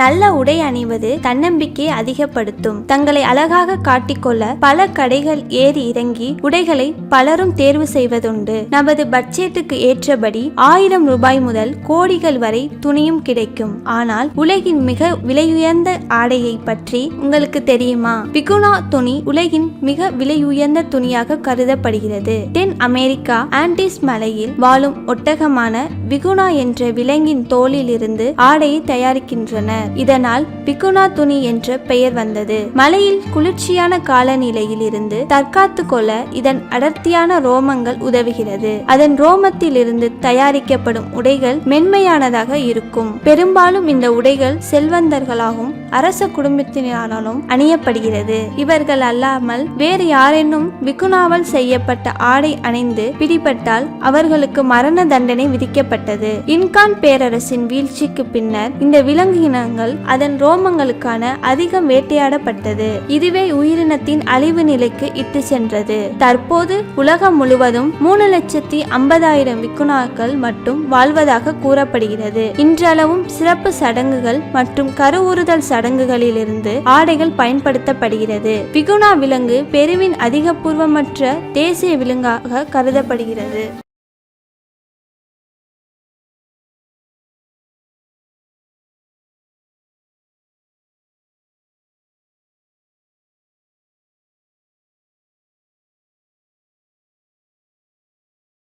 நல்ல உடை அணிவது தன்னம்பிக்கையை அதிகப்படுத்தும். தங்களை அழகாக காட்டிக்கொள்ள பல கடைகள் ஏறி இறங்கி உடைகளை பலரும் தேர்வு செய்வதுண்டு. நமது பட்ஜெட்டுக்கு ஏற்றபடி ஆயிரம் ரூபாய் முதல் கோடிகள் வரை துணியும் கிடைக்கும். ஆனால் உலகின் மிக விலையுயர்ந்த ஆடையை பற்றி உங்களுக்கு தெரியுமா? பிகுனா துணி உலகின் மிக விலையுயர்ந்த துணியாக கருதப்படுகிறது. தென் அமெரிக்கா ஆண்டிஸ் மலையில் வாழும் ஒட்டகமான விகுனா என்ற விலங்கின் தோலில் இருந்து ஆடையை தயாரிக்கின்றனர் இதனால் பிகுனா துணி என்ற பெயர் வந்தது. மலையில் குளிர்ச்சியான காலநிலையில் இருந்து தற்காத்து கொள்ள இதன் அடர்த்தியான ரோமங்கள் உதவுகிறது. அதன் ரோமத்தில் இருந்து தயாரிக்கப்படும் உடைகள் மென்மையானதாக இருக்கும். பெரும்பாலும் இந்த உடைகள் செல்வந்தர்களாகவும் அரச குடும்பத்தினராலும் அணியப்படுகிறது. இவர்கள் அல்லாமல் வேறு யாரேனும் விகுனாவால் செய்யப்பட்ட ஆடை அணிந்து பிடிபட்டால் அவர்களுக்கு மரண தண்டனை விதிக்கப்பட்டது. இன்கான் பேரரசின் வீழ்ச்சிக்கு பின்னர் இந்த விலங்கு இனங்கள் அதன் ரோமங்களுக்கான அதிகம் வேட்டையாடப்பட்டது. இதுவே உயிரினத்தின் அழிவு நிலைக்கு இட்டு சென்றது. தற்போது உலகம் முழுவதும் மூணு லட்சத்தி ஐம்பதாயிரம் விக்குனாக்கள் மட்டும் வாழ்வதாக கூறப்படுகிறது. இன்றளவும் சிறப்பு சடங்குகள் மற்றும் கருவுறுதல் சடங்குகளிலிருந்து ஆடைகள் பயன்படுத்தப்படுகிறது. விகுனா விலங்கு பெருவின் அதிகபூர்வமற்ற தேசிய விலங்காக கருதப்படுகிறது.